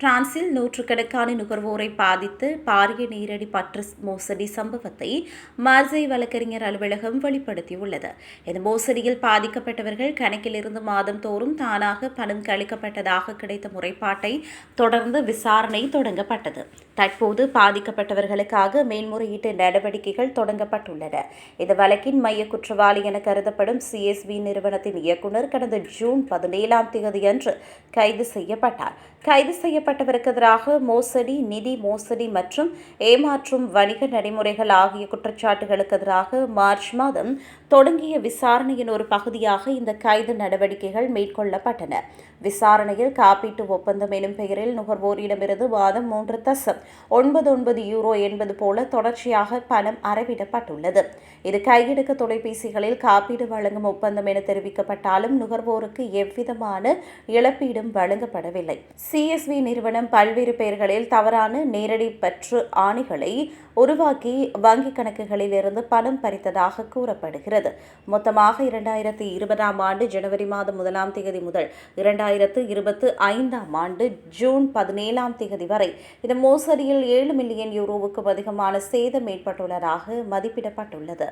பிரான்சில் நூற்றுக்கணக்கான நுகர்வோரை பாதித்து பாரிய நீரடி பற்று மோசடி சம்பவத்தை மார்சை வழக்கறிஞர் அலுவலகம் வெளிப்படுத்தியுள்ளது. இந்த மோசடியில் பாதிக்கப்பட்டவர்கள் கணக்கிலிருந்து மாதந்தோறும் தானாக பணம் கழிக்கப்பட்டதாக கிடைத்த முறைப்பாட்டை தொடர்ந்து விசாரணை தொடங்கப்பட்டது. தற்போது பாதிக்கப்பட்டவர்களுக்காக மேல்முறையீட்டு நடவடிக்கைகள் தொடங்கப்பட்டுள்ளன. இந்த வழக்கின் மைய குற்றவாளி என கருதப்படும் சிஎஸ்பி நிறுவனத்தின் இயக்குநர் கடந்த ஜூன் பதினேழாம் தேதியன்று கைது செய்யப்பட்டார். கைது செய்யப்பட்டவருக்கு எதிராக மோசடி நிதி மோசடி மற்றும் ஏமாற்றும் வணிக நடைமுறைகள் ஆகிய குற்றச்சாட்டுகளுக்கு எதிராக மார்ச் மாதம் தொடங்கிய விசாரணையின் ஒரு பகுதியாக இந்த கைது நடவடிக்கைகள் மேற்கொள்ளப்பட்டன. விசாரணையில் காப்பீட்டு ஒப்பந்தம் எனும் பெயரில் நுகர்வோரிடமிருந்து மாதம் மூன்று தசம் ஒன்பது ஒன்பது யூரோ என்பது போல தொடர்ச்சியாக பணம் அறவிடப்பட்டுள்ளது. இது கையெடுக்க தொலைபேசிகளில் காப்பீடு வழங்கும் ஒப்பந்தம் என தெரிவிக்கப்பட்டாலும் நுகர்வோருக்கு எவ்விதமான இழப்பீடும் வழங்கப்படவில்லை. சிஎஸ்வி நிறுவனம் பல்வேறு பெயர்களில் தவறான நேரடி பற்று ஆணைகளை உருவாக்கி வங்கிக் கணக்குகளில் இருந்து பணம் பறித்ததாக கூறப்படுகிறது. மொத்தமாக இரண்டாயிரத்தி இருபதாம் ஆண்டு ஜனவரி மாதம் முதலாம் தேதி முதல் இரண்டாயிரத்து இருபத்து ஐந்தாம் ஆண்டு ஜூன் பதினேழாம் தேதி வரை இந்த மோசடியில் ஏழு மில்லியன் யூரோவுக்கும் அதிகமான சேதம் ஏற்பட்டுள்ளதாக மதிப்பிடப்பட்டுள்ளது.